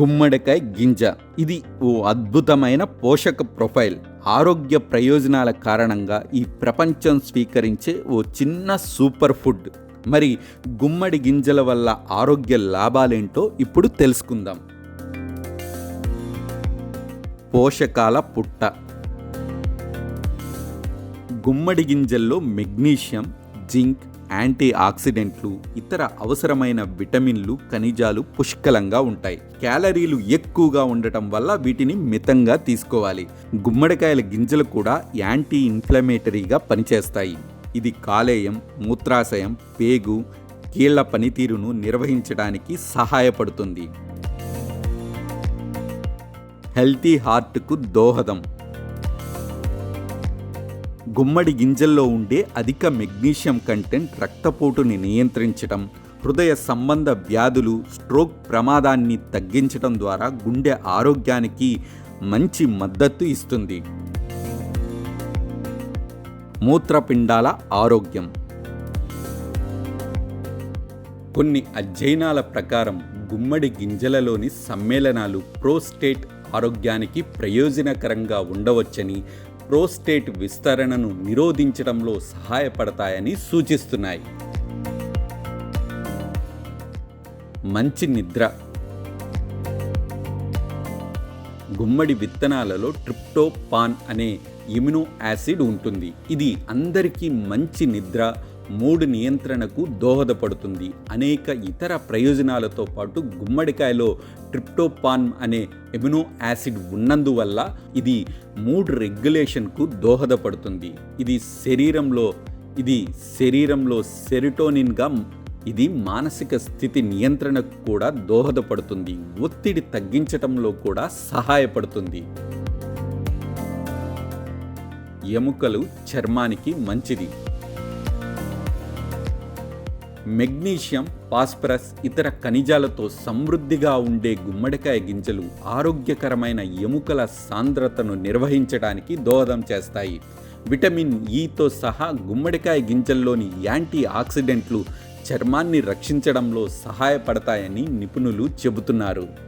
గుమ్మడికాయ గింజ. ఇది ఓ అద్భుతమైన పోషక ప్రొఫైల్. ఆరోగ్య ప్రయోజనాల కారణంగా ఈ ప్రపంచం స్వీకరించే ఓ చిన్న సూపర్ ఫుడ్. మరి గుమ్మడి గింజల వల్ల ఆరోగ్య లాభాలేంటో ఇప్పుడు తెలుసుకుందాం. పోషకాల పుట్ట. గుమ్మడి గింజల్లో మెగ్నీషియం జింక్ యాంటీ ఆక్సిడెంట్లు ఇతర అవసరమైన విటమిన్లు ఖనిజాలు పుష్కలంగా ఉంటాయి. క్యాలరీలు ఎక్కువగా ఉండటం వల్ల వీటిని మితంగా తీసుకోవాలి. గుమ్మడికాయల గింజలు కూడా యాంటీ ఇన్ఫ్లమేటరీగా పనిచేస్తాయి. ఇది కాలేయం మూత్రాశయం పేగు కీళ్ళ పనితీరును నిర్వహించడానికి సహాయపడుతుంది. హెల్తీ హార్ట్కు దోహదం. గుమ్మడి గింజల్లో ఉండే అధిక మెగ్నీషియం కంటెంట్ రక్తపోటుని నియంత్రించడం హృదయ సంబంధ వ్యాధులు స్ట్రోక్ ప్రమాదాన్ని తగ్గించడం ద్వారా గుండె ఆరోగ్యానికి మంచి మద్దతు ఇస్తుంది. మూత్రపిండాల ఆరోగ్యం. కొన్ని అధ్యయనాల ప్రకారం గుమ్మడి గింజలలోని సమ్మేళనాలు ప్రోస్టేట్ ఆరోగ్యానికి ప్రయోజనకరంగా ఉండవచ్చని ప్రోస్టేట్ విస్తరణను నిరోధించడంలో సహాయపడతాయని సూచిస్తున్నాయి. మంచి నిద్ర. గుమ్మడి విత్తనాలలో ట్రిప్టోపాన్ అనే ఇమ్యునో యాసిడ్ ఉంటుంది. ఇది అందరికీ మంచి నిద్ర మూడు నియంత్రణకు దోహదపడుతుంది. అనేక ఇతర ప్రయోజనాలతో పాటు గుమ్మడికాయలో ట్రిప్టోపాన్ అనే ఎమినో యాసిడ్ ఉన్నందువల్ల ఇది మూడ్ రెగ్యులేషన్కు దోహదపడుతుంది. ఇది శరీరంలో ఇది శరీరంలో సెరిటోనిన్గా ఇది మానసిక స్థితి నియంత్రణకు కూడా దోహదపడుతుంది. ఒత్తిడి తగ్గించటంలో కూడా సహాయపడుతుంది. ఎముకలు చర్మానికి మంచిది. మెగ్నీషియం ఫాస్ఫరస్ ఇతర ఖనిజాలతో సమృద్ధిగా ఉండే గుమ్మడికాయ గింజలు ఆరోగ్యకరమైన ఎముకల సాంద్రతను నిర్వహించడానికి దోహదం చేస్తాయి. విటమిన్ e ఈతో సహా గుమ్మడికాయ గింజల్లోని యాంటీ ఆక్సిడెంట్లు చర్మాన్ని రక్షించడంలో సహాయపడతాయని నిపుణులు చెబుతున్నారు.